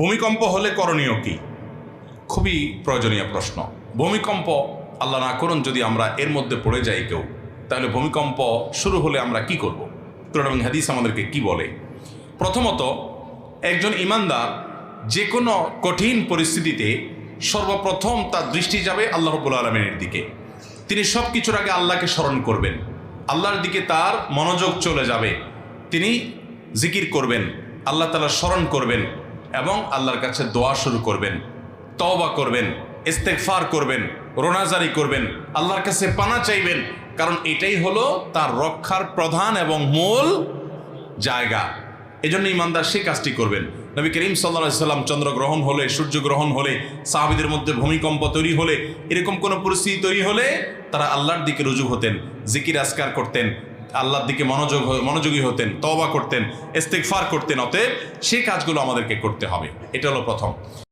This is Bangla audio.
ভূমিকম্প হলে করণীয় কি? খুবই প্রয়োজনীয় প্রশ্ন। ভূমিকম্প আল্লাহ না করুন যদি আমরা এর মধ্যে পড়ে যাই কেউ। তাহলে ভূমিকম্প শুরু হলে আমরা কি করব? কোরআন এবং হাদিস আমাদেরকে কি বলে? প্রথমত, একজন ইমানদার যে কোনো কঠিন পরিস্থিতিতে সর্বপ্রথম তার দৃষ্টি যাবে আল্লাহ রবুল আলমিনের দিকে। তিনি সব কিছুর আগে আল্লাহকে স্মরণ করবেন। আল্লাহর দিকে তার মনোযোগ চলে যাবে। তিনি জিকির করবেন। আল্লাহ তালা স্মরণ করবেন। এবং আল্লাহর কাছে দোয়া শুরু করবেন, তওবা করবেন ইস্তেকফার করবেন, রোনাজারি করবেন, আল্লাহর কাছে পানা চাইবেন, কারণ এটাই হলো তার রক্ষার প্রধান এবং মূল জায়গা। এজন্য ইমানদার সেই কাজটি করবেন। নবী করিম সাল্লা সাল্লাম চন্দ্রগ্রহণ হলে, সূর্যগ্রহণ হলে, সাহাবিদের মধ্যে ভূমিকম্প তৈরি হলে, এরকম কোনো পরিস্থিতি তৈরি হলে তারা আল্লাহর দিকে রুজু হতেন, জিকির আসকার করতেন আল্লাহর দিকে মনোযোগ মনোযোগী হতেন তবা করতেন ইস্তেকফার করতেন, অতএব সেই কাজগুলো আমাদেরকে করতে হবে। এটা হলো প্রথম।